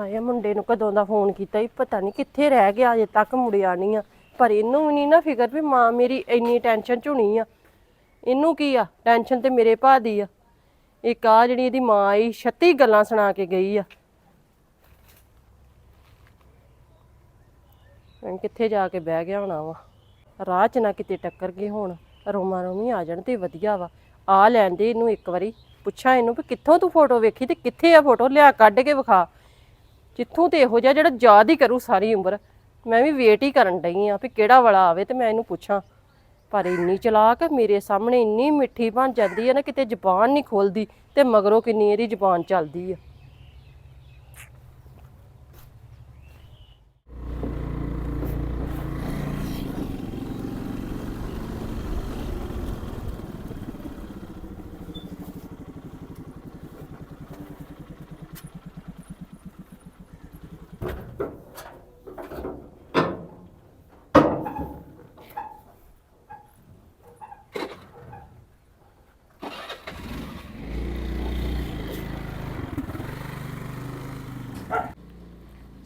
ਹਾਏ, ਮੁੰਡੇ ਨੂੰ ਕਦੋਂ ਦਾ ਫੋਨ ਕੀਤਾ ਹੀ ਪਤਾ ਨਹੀਂ ਕਿੱਥੇ ਰਹਿ ਗਿਆ, ਅਜੇ ਤੱਕ ਮੁੜਿਆ ਨਹੀਂ ਆ। ਪਰ ਇਹਨੂੰ ਵੀ ਨਹੀਂ ਨਾ ਫਿਕਰ ਵੀ ਮਾਂ ਮੇਰੀ ਇੰਨੀ ਟੈਨਸ਼ਨ ਚ ਹੋਣੀ ਆ। ਇਹਨੂੰ ਕੀ ਆ? ਟੈਨਸ਼ਨ ਤੇ ਮੇਰੇ ਭਾ ਦੀ ਆ। ਇੱਕ ਆ ਜਿਹੜੀ ਇਹਦੀ ਮਾਂ ਆਈ 36 ਗੱਲਾਂ ਸੁਣਾ ਕੇ ਗਈ ਆ। ਹੁਣ ਕਿੱਥੇ ਜਾ ਕੇ ਬਹਿ ਗਿਆ ਹੋਣਾ ਵਾ? ਰਾਹ 'ਚ ਨਾ ਕਿਤੇ ਟੱਕਰ ਗਏ ਹੋਣ। ਰੋਮਾ ਰੋਮੀ ਆ ਜਾਣ ਤੇ ਵਧੀਆ ਵਾ। ਆ ਲੈਣ ਦੇ ਇਹਨੂੰ ਇੱਕ ਵਾਰੀ। ਪੁੱਛਾਂ ਇਹਨੂੰ ਵੀ ਕਿੱਥੋਂ ਤੂੰ ਫੋਟੋ ਵੇਖੀ ਤੇ ਕਿੱਥੇ ਆ ਫੋਟੋ ਲਿਆ ਕੱਢ ਕੇ ਵਿਖਾ। ਜਿੱਥੋਂ ਤੇ ਇਹੋ ਜਿਹਾ ਜਿਹੜਾ ਯਾਦ ਹੀ ਕਰੂ ਸਾਰੀ ਉਮਰ, ਮੈਂ ਵੀ ਵੇਟ ਹੀ ਕਰਨ ਡਈ ਆ ਵੀ ਕਿਹੜਾ ਵਾਲਾ ਆਵੇ ਤੇ ਮੈਂ ਇਹਨੂੰ ਪੁੱਛਾਂ। ਪਰ ਇੰਨੀ ਚਲਾਕ ਮੇਰੇ ਸਾਹਮਣੇ ਇੰਨੀ ਮਿੱਠੀ ਬਣ ਜਾਂਦੀ ਹੈ ਨਾ, ਕਿਤੇ ਜ਼ਬਾਨ ਨਹੀਂ ਖੋਲਦੀ ਤੇ ਮਗਰੋਂ ਕਿੰਨੀ ਇਹਦੀ ਜ਼ਬਾਨ ਚੱਲਦੀ ਆ।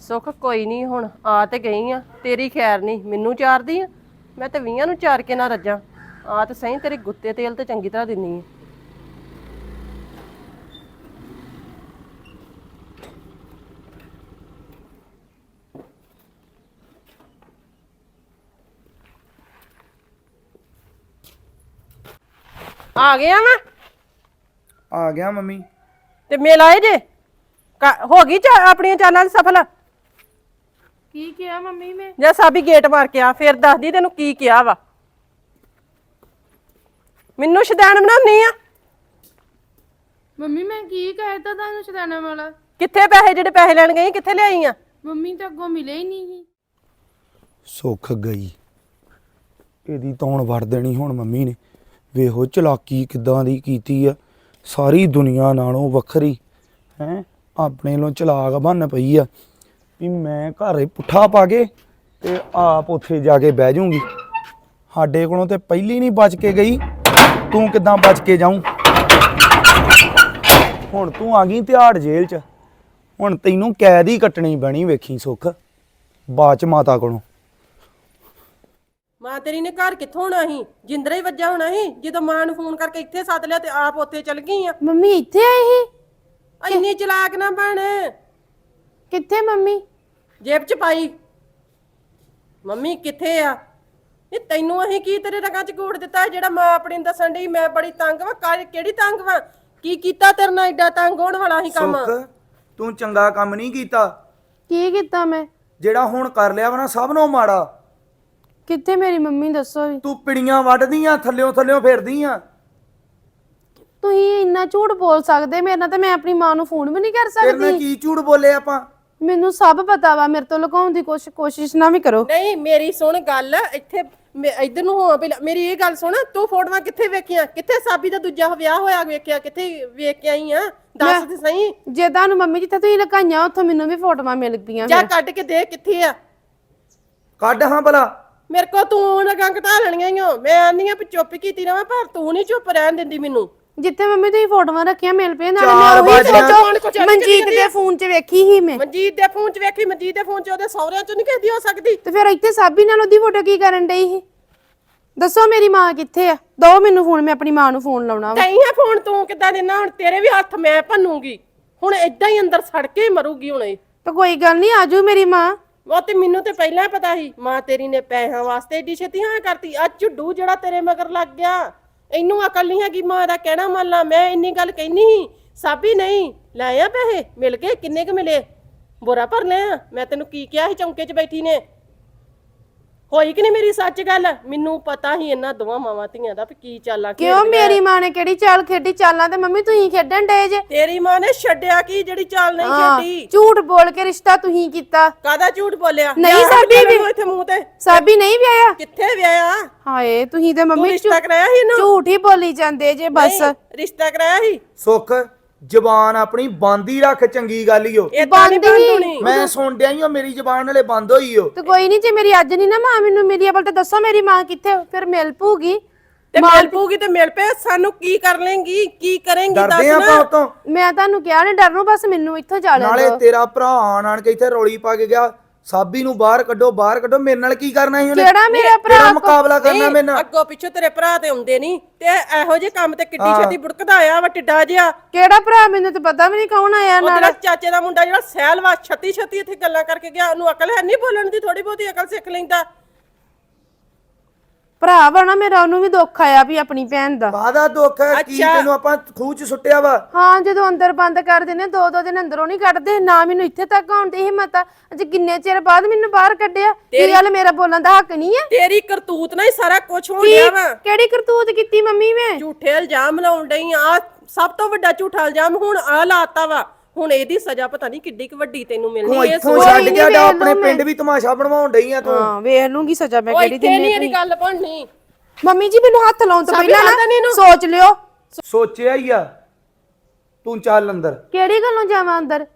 ਸੁੱਖ ਕੋਈ ਨਹੀਂ ਹੁਣ ਆ ਤੇ ਗਈ ਆ। ਤੇਰੀ ਖੈਰ ਨਹੀਂ ਮੈਨੂੰ ਚਾਰਦੀ ਆ। ਮੈਂ ਤੇ 20 ਨੂੰ ਚਾਰ ਕੇ ਨਾ ਰੱਜਾਂ। ਆ ਤੇ ਸਹੀ ਤੇਰੇ ਗੁੱਤੇ ਤੇਲ ਤੇ ਚੰਗੀ ਤਰ੍ਹਾਂ ਦਿੰਨੀ ਆ। ਆ ਗਿਆ ਵਾ? ਆ ਗਿਆ ਮੰਮੀ। ਤੇ ਮੇਲ ਆਏ ਜੇ। ਕ- ਹੋ ਗਈ ਚਾ ਆਪਣੀਆਂ ਚਾਲਾਂ ਦੀ ਸਫਲ? ਕੀ ਕਿਹਾ ਮੰਮੀ ਮੈਂ ਜਾਂ ਸਾਬੀ ਗੇਟ ਮਾਰ ਕੇ ਆ ਫਿਰ ਦੱਸਦੀ ਤੈਨੂੰ ਕੀ ਕਿਹਾ ਵਾ। ਮੈਨੂੰ ਸ਼ੈਤਾਨ ਬਣਾਉਣੀ ਆ? ਮੰਮੀ ਮੈਂ ਕੀ ਕਹਿਤਾ ਤੁਹਾਨੂੰ ਸ਼ਦਾਨਾ ਵਾਲਾ? ਕਿੱਥੇ ਪੈਸੇ ਜਿਹੜੇ ਪੈਸੇ ਲੈਣ ਗਈ ਕਿੱਥੇ ਲਿਆਈ ਆ? ਮੰਮੀ ਤਾਂ ਅੱਗੋਂ ਮਿਲੇ ਹੀ ਨਹੀਂ ਸੀ। ਸੁੱਖ ਗਈ। ਇਹਦੀ ਤੌਣ ਵੜ ਦੇਣੀ ਹੁਣ ਮੰਮੀ ਨੇ। ਵੇਖੋ ਚਲਾਕੀ ਕਿਦਾਂ ਦੀ ਕੀਤੀ ਆ। ਸਾਰੀ ਦੁਨੀਆ ਨਾਲੋਂ ਵੱਖਰੀ। ਹੈ? ਆਪਣੇ ਨੂੰ ਚਲਾਕ ਬਣ ਪਈ ਆ। ਵੀ ਮੈਂ ਘਰੇ ਪੁੱਠਾ ਪਾ ਕੇ ਤੇ ਆਪ ਉੱਥੇ ਜਾ ਕੇ ਬਹਿ ਜਾਊਂਗੀ। ਸਾਡੇ ਕੋਲੋਂ ਤੇ ਪਹਿਲੀ ਨਹੀਂ ਬਚ ਕੇ ਗਈ। ਤੂੰ ਕਿਦਾਂ ਬਚ ਕੇ ਜਾਊਂ? ਹੁਣ ਤੂੰ ਆ ਗਈ ਤਿਹਾੜ ਜੇਲ੍ਹ 'ਚ। ਹੁਣ ਤੈਨੂੰ ਕੈਦ ਹੀ ਕੱਟਣੀ ਬਣੀ ਵੇਖੀ ਸੁੱਖ ਬਾਅਦ ਚ ਮਾਤਾ ਕੋਲੋਂ। ਮਾਂ ਤੇਰੀ ਨੇ ਘਰ ਕਿੱਥੋਂ ਹੋਣਾ ਸੀ? ਜਿੰਦਰਾ ਹੀ ਵੱਜਾ ਹੋਣਾ ਸੀ ਜਦੋਂ ਮਾਂ ਨੂੰ ਫੋਨ ਕਰਕੇ ਇੱਥੇ ਸੱਦ ਲਿਆ ਤੇ ਆਪ ਉੱਥੇ ਚਲ ਗਈ ਆ। ਮੰਮੀ ਇੱਥੇ ਆਏ ਸੀ? ਇੰਨੀ ਚਲਾਕ ਨਾ ਬਣ। ਕਿੱਥੇ ਮੰਮੀ? ਜੇਬ ਚ ਪਾਈ। ਮੰਮੀ ਕਿੱਥੇ ਆ? ਇਹ ਤੈਨੂੰ ਅਸੀਂ ਕੀ ਤੇਰੇ ਰਗਾਂ ਚ ਗੂੜ ਦਿੱਤਾ? ਹੈ ਜਿਹੜਾ ਮਾਂ ਆਪਣੀ ਨੂੰ ਦੱਸਣ ਡਈ ਮੈਂ ਬੜੀ ਤੰਗ ਵਾਂ। ਕਾਹ- ਕਿਹੜੀ ਤੰਗ ਵਾਂ? ਕੀ ਕੀਤਾ ਤੇਰੇ ਨਾਲ ਐਡਾ ਤੰਗ ਹੋਣ ਵਾਲਾ ਸੀ ਕੰਮ? ਸੁੱਖ ਤੂੰ ਚੰਗਾ ਕੰਮ ਨਹੀਂ ਕੀਤਾ। ਕੀ ਕੀਤਾ ਮੈਂ? ਜਿਹੜਾ ਹੁਣ ਕਰ ਲਿਆ ਵਾ ਨਾ ਸਭ ਨੂੰ ਮਾੜਾ। ਕਿੱਥੇ ਮੇਰੀ ਮੰਮੀ ਦੱਸੋ ਵੀ? ਤੂੰ ਪਿੜੀਆਂ ਵੱਢਦੀਆਂ ਥੱਲਿਓਂ ਥੱਲਿਓਂ ਫਿਰਦੀਆਂ ਤੁਸੀਂ ਇੰਨਾ ਝੂਠ ਬੋਲ ਸਕਦੇ? ਮੇਰੇ ਨਾਲ ਤਾਂ ਮੈਂ ਆਪਣੀ ਮਾਂ ਨੂੰ ਫੋਨ ਵੀ ਨਹੀਂ ਕਰ ਤੇਰੇ ਨਾਲ ਸਕਦੀ। ਕੀ ਝੂਠ ਬੋਲੇ ਆਪਾਂ? ਮੈਨੂੰ ਸਭ ਪਤਾ ਵਾ ਮੇਰੇ ਤੋਂ ਲੁਕਾਉਣ ਦੀ ਕੋਸ਼ਿਸ਼ ਕੋਸ਼ਿਸ਼ ਨਾ ਵੀ ਕਰੋ। ਨਹੀਂ ਮੇਰੀ ਸੁਣ ਗੱਲ ਇੱਥੇ ਮੈਂ ਇਧਰ ਨੂੰ ਹੋ ਪਹਿਲਾਂ ਮੇਰੀ ਇਹ ਗੱਲ ਸੁਣ ਤੂੰ ਫੋਟੋਆਂ ਕਿੱਥੇ ਵੇਖੀਆਂ? ਕਿੱਥੇ ਸਾਬੀ ਦਾ ਦੂਜਾ ਵਿਆਹ ਹੋਇਆ ਵੇਖਿਆ? ਕਿੱਥੇ ਵੇਖ ਕੇ ਆਈ ਆ? ਦੱਸ ਤੇ ਸਹੀ। ਜੇ ਤੁਹਾਨੂੰ ਮੰਮੀ ਜਿੱਥੇ ਤੁਸੀਂ ਲੁਕਾਈਆਂ ਉੱਥੋਂ ਮੈਨੂੰ ਵੀ ਫੋਟੋਆਂ ਮਿਲ ਗਈਆਂ ਜਾ ਕੱਢ ਕੇ ਦੇ ਕਿੱਥੇ ਆ। ਕੱਢ ਹਾਂ ਭਲਾ। ਮੇਰੇ ਕੋ ਤੂੰ ਲਗਾਂ ਘਟਾ ਲੈਣੀਆਂ ਈ ਓ। ਮੈਂ ਆਨੀ ਆ ਵੀ ਚੁੱਪ ਕੀਤੀ ਰਵਾਂ ਪਰ ਤੂੰ ਨਹੀਂ ਚੁੱਪ ਰਹਿਣ ਦਿੰਦੀ ਮੈਨੂੰ। ਜਿੱਥੇ ਮੰਮੀ ਤੁਸੀਂ ਫੋਟੋਆਂ ਰੱਖੀਆਂ ਮਿਲ ਪਏ ਨਾਲੇ ਚਾਰ ਮੈਂ ਉਹੀ ਬਾਜੀਆਂ। ਅੱਡ ਮਨਜੀਤ ਦੇ ਫੋਨ 'ਚ ਵੇਖੀ ਸੀ ਮੈਂ। ਮਨਜੀਤ ਦੇ ਫੋਨ 'ਚ ਵੇਖੀ ਮਨਜੀਤ ਦੇ ਫੋਨ 'ਚ ਉਹਦੇ ਸਹੁਰਿਆਂ 'ਚ ਨਹੀਂ ਕਿਸੇ ਹੋ ਸਕਦੀ। ਤੇ ਫਿਰ ਇੱਥੇ ਸਾਬੀ ਨਾਲ ਉਹਦੀ ਫੋਟੋ ਕੀ ਕਰਨ ਡਈ ਸੀ? ਦੱਸੋ ਮੇਰੀ ਮਾਂ ਕਿੱਥੇ ਆ? ਦੋ ਮੈਨੂੰ ਫੋਨ ਮੈਂ ਆਪਣੀ ਮਾਂ ਨੂੰ ਫੋਨ ਲਾਉਣਾ ਵਾ। ਤਈ ਹੈ ਫੋਨ ਤੂੰ ਕਿੱਦਾਂ ਦੇਣਾ? ਹੁਣ ਤੇਰੇ ਵੀ ਹੱਥ ਮੈਂ ਭੰਨੂਗੀ। ਹੁਣ ਏਦਾਂ ਹੀ ਅੰਦਰ ਸੜ ਕੇ ਹੀ ਮਰੂਗੀ ਹੁਣ ਤਾਂ ਕੋਈ ਗੱਲ ਨਹੀਂ ਆਜੂ ਮੇਰੀ ਮਾਂ। ਉਹ ਤੇ ਮੈਨੂੰ ਤੇ ਪਹਿਲਾਂ ਹੀ ਪਤਾ ਸੀ ਮਾਂ ਤੇਰੀ ਨੇ ਪੈਸਿਆਂ ਵਾਸਤੇ ਏਡੀ ਛੇਤੀ ਹਾਂ ਕਰਤੀ। ਆ ਝੁੱਡੂ ਜਿਹੜਾ ਤੇਰੇ ਮਗਰ ਲੱਗ ਗਿਆ। ਇਹਨੂੰ ਅਕਲ ਨਹੀਂ ਹੈਗੀ ਮਾਂ ਦਾ ਕਹਿਣਾ ਮੰਨ ਲਾ, ਮੈਂ ਇੰਨੀ ਗੱਲ ਕਹਿਨੀ ਸੀ, ਸਾਬੀ ਨਹੀਂ, ਲੈ ਆ ਪੈਸੇ, ਮਿਲ ਗਏ, ਕਿੰਨੇ ਕੁ ਮਿਲੇ? ਬੋਰਾ ਭਰ ਲਿਆ ਮੈਂ ਤੈਨੂੰ ਕੀ ਕਿਹਾ ਸੀ ਚੌਂਕੇ 'ਚ ਬੈਠੀ ਨੇ? ਹੋਈ ਕਿ ਨਹੀਂ ਮੇਰੀ ਸੱਚ ਗੱਲ? ਮੈਨੂੰ ਪਤਾ ਸੀ ਇਹਨਾਂ ਦੋਵਾਂ ਮਾਵਾਂ ਧੀਆਂ ਦਾ ਵੀ ਕੀ ਚਾਲਾਂ ਕਿਉਂ ਖੇਡਦੀਆਂ। ਮੇਰੀ ਮਾਂ ਨੇ ਕਿਹੜੀ ਚਾਲ ਖੇਡੀ? ਚਾਲਾਂ ਤੇ ਮੰਮੀ ਤੁਸੀਂ ਖੇਡਣ ਡਏ ਜੇ। ਤੇਰੀ ਮਾਂ ਨੇ ਛੱਡਿਆ ਕੀ ਜਿਹੜੀ ਚਾਲ ਨਹੀਂ ਹਾਂ, ਖੇਡੀ? ਝੂਠ ਬੋਲ ਕੇ ਰਿਸ਼ਤਾ ਤੁਸੀਂ ਕੀਤਾ। ਕਾਦਾ ਝੂਠ ਬੋਲਿਆ? ਨਹੀਂ ਲਿਆ ਸਾਬੀ ਵੀ- ਇੱਥੇ ਮੂੰਹ ਤੇ। ਸਾਬੀ ਨਹੀਂ ਵਿਆਹਿਆ। ਕਿੱਥੇ ਵਿਆਹਿਆ? ਹਾਏ ਤੁਸੀਂ ਤੇ ਤੂੰ ਮੰਮੀ ਰਿਸ਼ਤਾ ਕਰਾਇਆ ਸੀ ਇਹਨੂੰ? ਝੂਠ ਹੀ ਬੋਲੀ ਜਾਂਦੇ ਜੇ ਬਸ। ਨਹੀਂ, ਰਿਸ਼ਤਾ ਕਰਾਇਆ ਸੀ? ਸੁੱਖ ਜ਼ਬਾਨ ਆਪਣੀ ਬੰਦ ਹੀ ਰੱਖ ਚੰਗੀ ਗੱਲ ਈ ਓ। ਇਹ ਤਾਂ ਨਹੀਂ ਬੰਦ ਹੀ। ਮੈਂ ਸੁਣ ਡਿਆ ਈ ਓ ਮੇਰੀ ਜ਼ਬਾਨ ਨਾਲੇ ਬੰਦ ਹੋਈ ਓ। ਤੇ ਕੋਈ ਨਹੀਂ ਜੇ ਮੇਰੀ ਅੱਜ ਨਹੀਂ ਨਾ ਮਾਂ ਮੈਨੂੰ ਮਿਲੀ ਆ ਬਲ ਤੇ ਦੱਸੋ ਮੇਰੀ ਮਾਂ ਕਿੱਥੇ ਫਿਰ ਮਿਲ ਪੂਗੀ। ਤੇ ਮਿਲ ਪੂਗੀ ਤੇ ਮਿਲ ਪਏ ਸਾਨੂੰ ਕੀ ਕਰ ਲੇਂਗੀ ਕੀ ਕਰੇਂਗੀ ਡਰਦੇ ਦੱਸ ਆਪਾਂ ਨਾ ਉਤੋਂ। ਮੈਂ ਤੁਹਾਨੂੰ ਕਿਹਾ ਨੇ ਡਰਨੋਂ ਬਸ ਮੈਨੂੰ ਇੱਥੋਂ ਜਾ ਲੈਣ ਨਾਲੇ ਤੇਰਾ ਭਰਾ ਆਣ ਆਣ ਕੇ ਇੱਥੇ ਰੌਲੀ ਪਾ ਕੇ ਗਿਆ ਸਾਬੀ ਨੂੰ ਬਾਹਰ ਕੱਢੋ ਬਾਹਰ ਕੱਢੋ ਮੇਰੇ ਨਾਲ ਕੀ ਕਰਨਾ ਸੀ ਉਹਨੇ? ਕਿਹੜਾ ਮੇਰਾ ਭਰਾ ਮੁਕਾਬਲਾ ਕਰਨਾ ਮੇਰੇ ਨਾਲ। ਅੱਗੋਂ ਪਿੱਛੋਂ ਤੇਰੇ ਭਰਾ ਤੇ ਆਉਂਦੇ ਨਹੀਂ ਤੇ ਇਹੋ ਜਿਹੇ ਕੰਮ ਤੇ ਕਿੱਡੀ ਛੇਤੀ ਬੁੜਕਦਾ ਆਇਆ ਵਾ ਟਿੱਡਾ ਜਿਹਾ। ਕਿਹੜਾ ਭਰਾ ਮੈਨੂੰ ਤਾਂ ਪਤਾ ਵੀ ਨਹੀਂ ਕੌਣ ਆਇਆ ਉਹ ਨਾਲ। ਤੇਰਾ ਚਾਚੇ ਦਾ ਮੁੰਡਾ ਜਿਹੜਾ ਸੈਲ ਵਾ ਛੱਤੀ ਛੱਤੀ ਇੱਥੇ ਗੱਲਾਂ ਕਰਕੇ ਗਿਆ ਉਹਨੂੰ ਅਕਲ ਹੈ ਨਹੀਂ ਬੋਲਣ ਦੀ ਥੋੜੀ ਬਹੁਤੀ ਅਕਲ ਸਿੱਖ ਲੈਂਦਾ। ਭਰਾ ਵਾ ਨਾ ਮੇਰਾ ਉਹਨੂੰ ਵੀ ਦੁੱਖ ਆਇਆ ਵੀ ਆਪਣੀ ਭੈਣ ਦਾ। ਕਾਹਦਾ ਦੁੱਖ ਹੈ ਕੀ ਅੱਛਾ। ਤੈਨੂੰ ਆਪਾਂ ਖੂਹ ਚ ਸੁੱਟਿਆ ਵਾ? ਹਾਂ ਜਦੋਂ ਅੰਦਰ ਬੰਦ ਕਰ ਦਿੰਦੇ ਦੋ ਦੋ ਦਿਨ ਅੰਦਰੋਂ ਨਹੀਂ ਕੱਢਦੇ ਨਾ ਮੈਨੂੰ ਇੱਥੇ ਤੱਕ ਆਉਣ ਦੀ ਹਿੰਮਤ ਆ। ਅੱਜ ਕਿੰਨੇ ਚਿਰ ਬਾਅਦ ਮੈਨੂੰ ਬਾਹਰ ਕੱਢਿਆ? ਕੀ ਗੱਲ ਮੇਰਾ ਬੋਲਣ ਦਾ ਹੱਕ ਨਹੀਂ ਹੈ ਤੇਰੀ ਕਰਤੂਤ ਨਾਲ ਹੀ ਸਾਰਾ ਕੁਝ ਹੋ ਗਿਆ ਵਾ। ਕਿਹੜੀ ਕਰਤੂਤ ਕੀਤੀ ਮੰਮੀ ਮੈਂ? ਝੂਠੇ ਇਲਜ਼ਾਮ ਲਾਉਣ ਡਈ ਆ। ਸਭ ਤੋਂ ਵੱਡਾ ਝੂਠਾ ਇਲਜ਼ਾਮ ਹੁਣ ਆ ਲਾਤਾ ਵਾ। ਹੁਣ ਇਹਦੀ ਸਜ਼ਾ ਪਤਾ ਨਹੀਂ ਕਿੱਡੀ ਕੁ ਵੱਡੀ ਤੈਨੂੰ ਮਿਲਣੀ ਤੂੰ ਇਹ ਇੱਥੋਂ ਸੋਚ ਛੱਡ ਜਾਂ ਵੇਖ ਆਪਣੇ ਪਿੰਡ ਵੀ ਤਮਾਸ਼ਾ ਬਣਵਾਉਣ ਡਈ ਆ ਤੂੰ। ਹਾਂ ਵੇਖ ਲੂੰਗੀ ਸਜ਼ਾ ਮੈਂ ਉਹ ਕਿਹੜੀ ਇੱਥੇ ਨਹੀਂ ਇਹਦੀ ਗੱਲ ਬਣਨੀ। ਮੰਮੀ ਜੀ ਮੈਨੂੰ ਹੱਥ ਲਾਉਣ ਤੋਂ ਸਾਬੀ ਪਹਿਲਾਂ ਨੀ ਨਾ ਇਹਨੂੰ। ਸੋਚ ਲਿਓ। ਸੋਚਿਆ ਹੀ ਆ। ਤੂੰ ਚੱਲ ਅੰਦਰ। ਕਿਹੜੀ ਗੱਲੋਂ ਜਾਵਾਂ ਅੰਦਰ?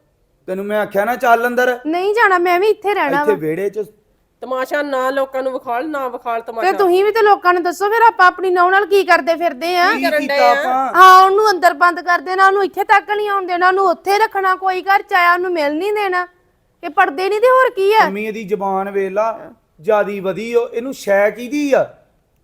ਤੈਨੂੰ ਮੈਂ ਆਖਿਆ ਨਾ ਚੱਲ ਅੰਦਰ। ਨਹੀਂ ਜਾਣਾ ਮੈਂ ਵੀ ਇੱਥੇ ਰਹਿਣਾ ਇੱਥੇ ਵਾ। ਵਿਹੜੇ 'ਚ ਤਮਾਸ਼ਾ ਨਾ ਲੋਕਾਂ ਨੂੰ ਵਿਖਾਲ ਨਾ ਵਿਖਾਲ ਤੇ ਤਮਾਸ਼ਾ ਤੁਸੀਂ ਵੀ ਤੇ ਲੋਕਾਂ ਨੂੰ ਦੱਸੋ ਫਿਰ ਆਪਾਂ ਆਪਣੀ ਨੌ ਨਾਲ ਕੀ ਕਰਦੇ ਫਿਰਦੇ ਆ? ਕੀ ਕੀਤਾ ਆਪਾਂ? ਹਾਂ ਉਹਨੂੰ ਅੰਦਰ ਬੰਦ ਕਰ ਦੇਣਾ ਉਹਨੂੰ ਇੱਥੇ ਤੱਕ ਨਹੀਂ ਆਉਣ ਦੇਣਾ ਉਹਨੂੰ ਉੱਥੇ ਰੱਖਣਾ ਕੋਈ ਘਰ ਚ ਆਇਆ ਉਹਨੂੰ ਮਿਲ ਨਹੀਂ ਦੇਣਾ। ਇਹ ਪੜਦੇ ਨਹੀਂ ਤੇ ਹੋਰ ਕੀ ਆ? ਮੰਮੀ ਇਹਦੀ ਜ਼ਬਾਨ ਵੇਲਾ ਜਿਆਦੀ ਵਧੀ ਓ ਇਹਨੂੰ ਸ਼ੈ ਕੀਦੀ ਆ?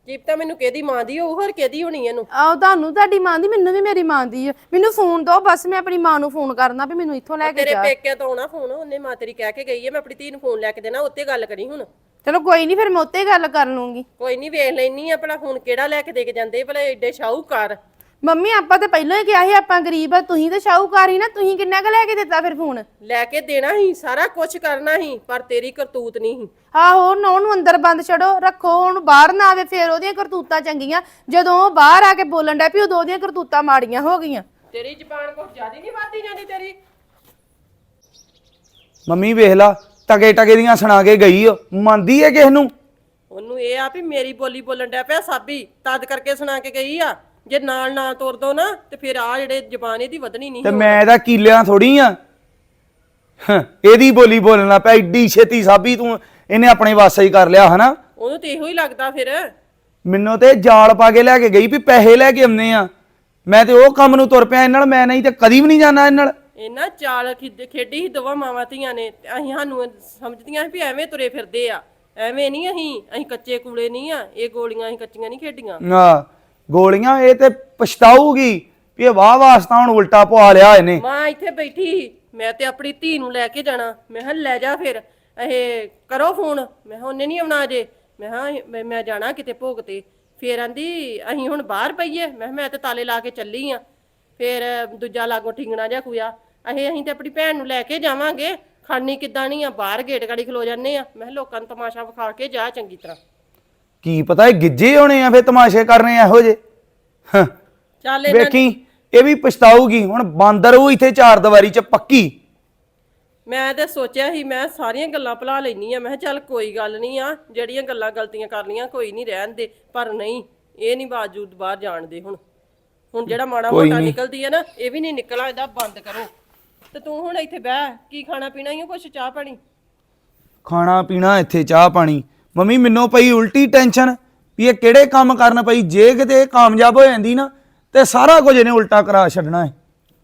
ਜੀਪਤਾ ਮੈਨੂੰ ਕਿਹਦੀ ਮਾਂ ਦੀ ਉਹ ਹੋਰ ਕਿਹਦੀ ਹੋਣੀ ਇਹਨੂੰ? ਆਹ ਤੁਹਾਨੂੰ ਤੁਹਾਡੀ ਮਾਂ ਦੀ ਮੈਨੂੰ ਵੀ ਮੇਰੀ ਮਾਂ ਦੀ ਆ। ਮੈਨੂੰ ਫੋਨ ਦਿਓ ਬਸ ਮੈਂ ਆਪਣੀ ਮਾਂ ਨੂੰ ਫੋਨ ਕਰਨਾ ਵੀ ਮੈਨੂੰ ਇੱਥੋਂ ਲੈ ਕੇ ਤੇਰੇ ਜਾ। ਪੇਕਿਆਂ ਤੋਂ ਆਉਣਾ ਫੋਨ ਉਹਨੇ ਮਾਂ ਤੇਰੀ ਕਹਿ ਕੇ ਗਈ ਹੈ ਮੈਂ ਆਪਣੀ ਧੀ ਨੂੰ ਫੋਨ ਲੈ ਕੇ ਦੇਣਾ ਉੱਤੇ ਗੱਲ ਕਰੀ ਹੁਣ। ਚਲੋ ਕੋਈ ਨਹੀਂ ਫਿਰ ਮੈਂ ਉੱਤੇ ਗੱਲ ਕਰ ਲੂੰਗੀ। ਕੋਈ ਨਹੀਂ ਵੇਖ ਲੈਣੀ ਆਪਣਾ ਫੋਨ ਕਿਹੜਾ ਲੈ ਕੇ ਦੇ ਕੇ ਜਾਂਦੇ ਭਲਾ ਏਡੇ ਸ਼ਾਹੂਕਾਰ। ਮੰਮੀ ਆਪਾਂ ਤੇ ਪਹਿਲਾਂ ਹੀ ਕਿਹਾ ਸੀ ਆਪਾਂ ਗਰੀਬ ਆ ਤੁਸੀਂ ਤੇ ਸ਼ਾਹੂਕਾਰ ਹੀ ਨਾ ਤੁਸੀਂ ਕਿੰਨਾ ਕੁ ਲੈ ਕੇ ਦਿੱਤਾ ਫਿਰ ਫੋਨ? ਲੈ ਕੇ ਦੇਣਾ ਹੀ ਸਾਰਾ ਕੁਝ ਕਰਨਾ ਹੀ ਪਰ ਤੇਰੀ ਕਰਤੂਤ ਨਹੀਂ ਸੀ। ਆਹੋ ਨੌ ਨੂੰ ਅੰਦਰ ਬੰਦ ਛੱਡੋ ਰੱਖੋ ਹੁਣ ਬਾਹਰ ਨਾ ਆਵੇ ਫਿਰ ਉਹਦੀਆਂ ਕਰਤੂਤਾਂ ਚੰਗੀਆਂ। ਜਦੋਂ ਉਹ ਬਾਹਰ ਆ ਕੇ ਬੋਲਣ ਡੈ ਪਈ ਉਦੋਂ ਉਹਦੀਆਂ ਕਰਤੂਤਾਂ ਮਾੜੀਆਂ ਹੋ ਗਈਆਂ। ਤੇਰੀ ਜ਼ਬਾਨ ਕੁਝ ਜ਼ਿਆਦਾ ਨਹੀਂ ਵੱਧਦੀ ਜਾਂਦੀ ਤੇਰੀ? ਮੰਮੀ ਵੇਖ ਲਾ ਟਕੇ ਟਕੇ ਦੀਆਂ ਸੁਣਾ ਕੇ ਗਈ ਓ ਮੰਨਦੀ ਏ ਕਿਸ ਨੂੰ? ਉਹਨੂੰ ਇਹ ਆ ਵੀ ਮੇਰੀ ਬੋਲੀ ਬੋਲਣ ਡਿਆ ਪਿਆ ਸਾਬੀ ਤਦ ਕਰਕੇ ਸੁਣਾ ਕੇ ਗਈ ਆ। ਜੇ ਨਾਲ ਨਾਲ ਤੁਰ ਦੋ ਨਾ ਤੇ ਫਿਰ ਆ ਜਿਹੜੇ ਜ਼ਬਾਨ ਇਹਦੀ ਵਧਣੀ ਨਹੀਂ ਤੇ ਮੈਂ ਇਹਦਾ ਕੀਲਿਆਂ ਥੋੜੀ ਆ। ਹਾਂ, ਇਹਦੀ ਬੋਲੀ ਬੋਲਣਾ ਪਿਆ ਏਡੀ ਛੇਤੀ ਸਾਬੀ ਤੂੰ ਇਹਨੇ ਆਪਣੇ ਵਾਸਾ ਹੀ ਕਰ ਲਿਆ ਹਨਾ? ਉਹਨੂੰ ਤੇ ਇਹੋ ਹੀ ਲੱਗਦਾ ਫਿਰ। ਮੈਨੂੰ ਤੇ ਜਾਲ ਪਾ ਕੇ ਲੈ ਕੇ ਗਈ ਵੀ ਪੈਸੇ ਲੈ ਕੇ ਆਉਨੇ ਆ। ਮੈਂ ਤੇ ਉਹ ਕੰਮ ਨੂੰ ਤੁਰ ਪਿਆ ਇਹਨਾਂ ਨਾਲ ਮੈਂ ਨਹੀਂ ਤੇ ਕਦੀ ਵੀ ਨਹੀਂ ਜਾਣਾ ਇਹਨਾਂ ਨਾਲ। ਇਹਨਾਂ ਚਾਲ ਖਿੱਦ- ਖੇਡੀ ਸੀ ਦੋਵਾਂ ਮਾਵਾਂ ਧੀਆਂ ਨੇ ਤੇ ਅਸੀਂ ਸਾਨੂੰ ਇਹ ਸਮਝਦੀਆਂ ਸੀ ਵੀ ਐਵੇਂ ਤੁਰੇ ਫਿਰਦੇ ਆ। ਐਵੇਂ ਨਹੀਂ ਅਸੀਂ ਅਸੀਂ ਕੱਚੇ ਕੂੜੇ ਨਹੀਂ ਆ ਇਹ ਗੋਲੀਆਂ ਅਸੀਂ ਕੱਚੀਆਂ ਨਹੀਂ ਖੇਡੀਆਂ। ਆ ਗੋਲੀਆਂ, ਇਹ ਤੇ ਪਛਤਾਊਗੀ ਵੀ ਇਹ ਵਾਹ ਵਾਸਤਾ ਹੁਣ ਉਲਟਾ ਪਵਾ ਲਿਆ ਇਹਨੇ। ਮਾਂ ਇੱਥੇ ਬੈਠੀ ਸੀ। ਮੈਂ ਤੇ ਆਪਣੀ ਧੀ ਨੂੰ ਲੈ ਕੇ ਜਾਣਾ। ਮੈਂ ਕਿਹਾ, ਲੈ ਜਾ ਫਿਰ। ਇਹ ਕਰੋ ਫੋਨ। ਮੈਂ ਕਿਹਾ, ਉਹਨੇ ਨਹੀਂ ਆਉਣਾ ਅਜੇ। ਮੈਂ ਕਿਹਾ, ਅਸੀਂ- ਮੈਂ- ਮੈਂ ਜਾਣਾ ਕਿਤੇ ਭੋਗ ਤੇ। ਫੇਰ ਆਂਦੀ, ਅਸੀਂ ਹੁਣ ਬਾਹਰ ਪਈਏ। ਮੈਂ ਕਿਹਾ, ਮੈਂ ਤੇ ਤਾਲੇ ਲਾ ਕੇ ਚੱਲੀ ਆ। ਫੇਰ ਦੂਜਾ ਲਾਗੋ ਠਿੰਗਣਾ ਜਿਹਾ ਕੁਆ ਅਹੇ ਅਸੀਂ ਤੇ ਆਪਣੀ ਭੈਣ ਨੂੰ ਲੈ ਕੇ ਜਾਵਾਂਗੇ। ਖਾਣੀ ਕਿੱਦਾਂ ਨਹੀਂ ਆ? ਬਾਹਰ ਗੇਟ ਗਾੜੀ ਖਲੋ ਜਾਂਦੇ ਆ। ਮੈਂ ਕਿਹਾ, ਲੋਕਾਂ ਨੂੰ ਤਮਾਸ਼ਾ ਵਿਖਾ ਕੇ ਜਾ ਚੰਗੀ ਤਰ੍ਹਾਂ। ਕੀ ਪਤਾ ਇਹ ਗਿੱਜੇ ਹੋਣੇ ਆ ਫੇ ਤਮਾਸ਼ੇ ਕਰਨੇ ਆ ਇਹੋ ਜੇ ਹਾਂ, ਚੱਲ ਇਹਨਾਂ ਵੇਖੀ ਇਹ ਵੀ ਪਛਤਾਊਗੀ ਹੁਣ ਬਾਂਦਰ ਉਹ ਇੱਥੇ ਚਾਰ ਦੀਵਾਰੀ ਚ ਪੱਕੀ। ਮੈਂ ਤੇ ਸੋਚਿਆ ਸੀ ਮੈਂ ਸਾਰੀਆਂ ਗੱਲਾਂ ਭੁਲਾ ਲੈਣੀ ਆ ਮੈਂ ਕਿਹਾ ਚੱਲ ਕੋਈ ਗੱਲ ਨਹੀਂ ਆ ਜਿਹੜੀਆਂ ਗੱਲਾਂ ਗਲਤੀਆਂ ਕਰ ਲੀਆਂ ਕੋਈ ਨਹੀਂ ਰਹਿਣ ਦੇ ਪਰ ਨਹੀਂ ਇਹ ਨਹੀਂ ਬਾਜੂਦ ਬਾਹਰ ਜਾਣਦੇ ਹੁਣ। ਹੁਣ ਜਿਹੜਾ ਮਾੜਾ ਮੋਟਾ ਨਿਕਲਦੀ ਹੈ ਨਾ ਇਹ ਵੀ ਨਹੀਂ ਨਿਕਲਣਾ ਇਹਦਾ ਬੰਦ ਕਰੋ। ਤੇ ਤੂੰ ਹੁਣ ਇੱਥੇ ਬਹਿ ਕੀ ਖਾਣਾ ਪੀਣਾ ਹੀ ਕੁਛ ਚਾਹ ਪਾਣੀ? ਖਾਣਾ ਪੀਣਾ ਇੱਥੇ ਚਾਹ ਪਾਣੀ। ਮੰਮੀ ਮੈਨੂੰ ਪਈ ਉਲਟੀ ਟੈਨਸ਼ਨ ਵੀ ਇਹ ਕਿਹੜੇ ਕੰਮ ਕਰਨ ਪਈ? ਜੇ ਕਿਤੇ ਇਹ ਕਾਮਯਾਬ ਹੋ ਜਾਂਦੀ ਨਾ ਤੇ ਸਾਰਾ ਕੁਝ ਇਹਨੇ ਉਲਟਾ ਕਰਾ ਛੱਡਣਾ ਹੈ।